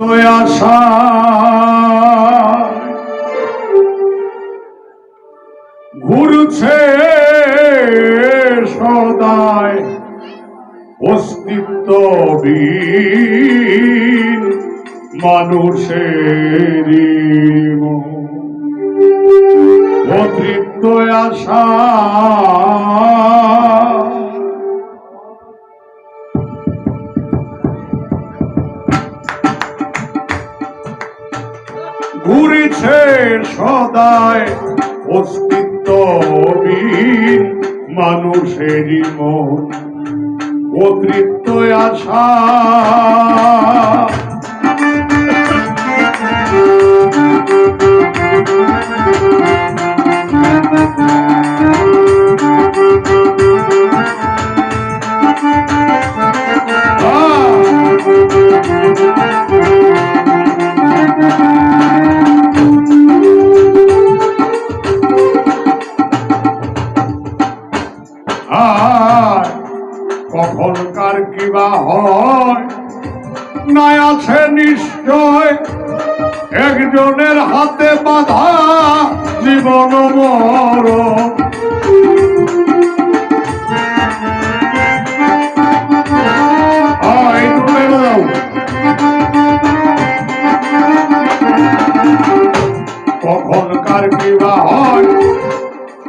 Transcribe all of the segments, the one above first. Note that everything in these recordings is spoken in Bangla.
আশা ঘুরছে সদায় অস্তিত্ব মানুষের অতৃপ্ত আশা। ঘুরেছে সদায় অস্তিত্বহীন মানুষেরই মন। অতৃপ্ত আশা। আর কখনকার কিবা হয়, নাই আছে নিশ্চয়, একজনের হাতে বাধা জীবন মর কখনকার কিবা হয়,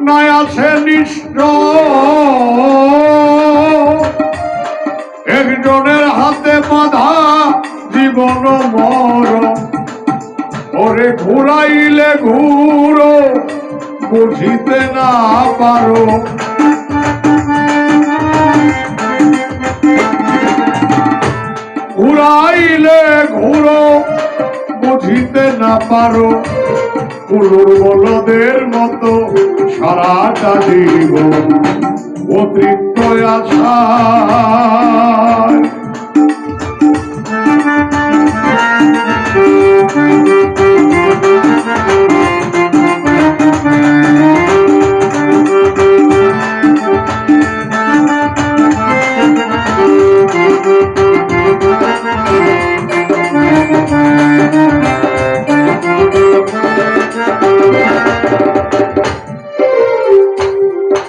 নাই আছে নিশ্চয়। মর। ওরে ঘুরাইলে ঘুরো, বুঝিতে না পারো। ঘুরাইলে ঘুরো, বুঝিতে না পারো। কুলুর বলদের মতো সারাটা জীবন অতৃপ্ত আশা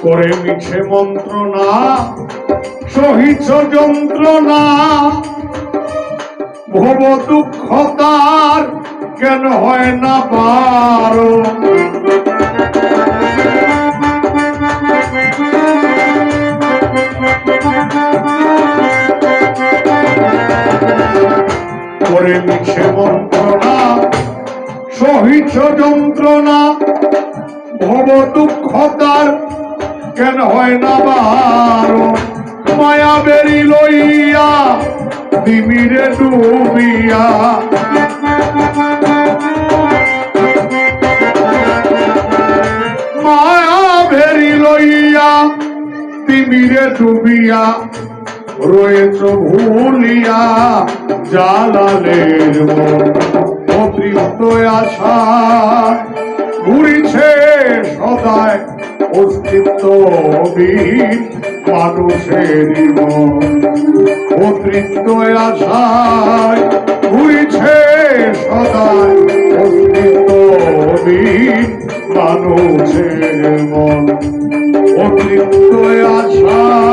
করে মিছে মন্ত্রণা, সহিত যন্ত্রণা। ভব দুঃখ তার কেন হয় না পারো করে মিছে মন্ত্রণা, সহিত যন্ত্রণা ভব দুঃখ তার কেন হয় না বারো? মায়া বেরি লইয়া দিমিরে ডুবিয়া। মায়া বেরি লইয়া তিমিরে ডুবিয়া, রয়েছ ভুলিয়া জালালের অতৃপ্ত আশা ঘুরিছে সদায়। অস্তিত্বহীন মানুষের মন অতৃপ্ত আশায় ঘুরিছে সদায় অস্তিত্বহীন মানুষের মন অতৃপ্ত আশা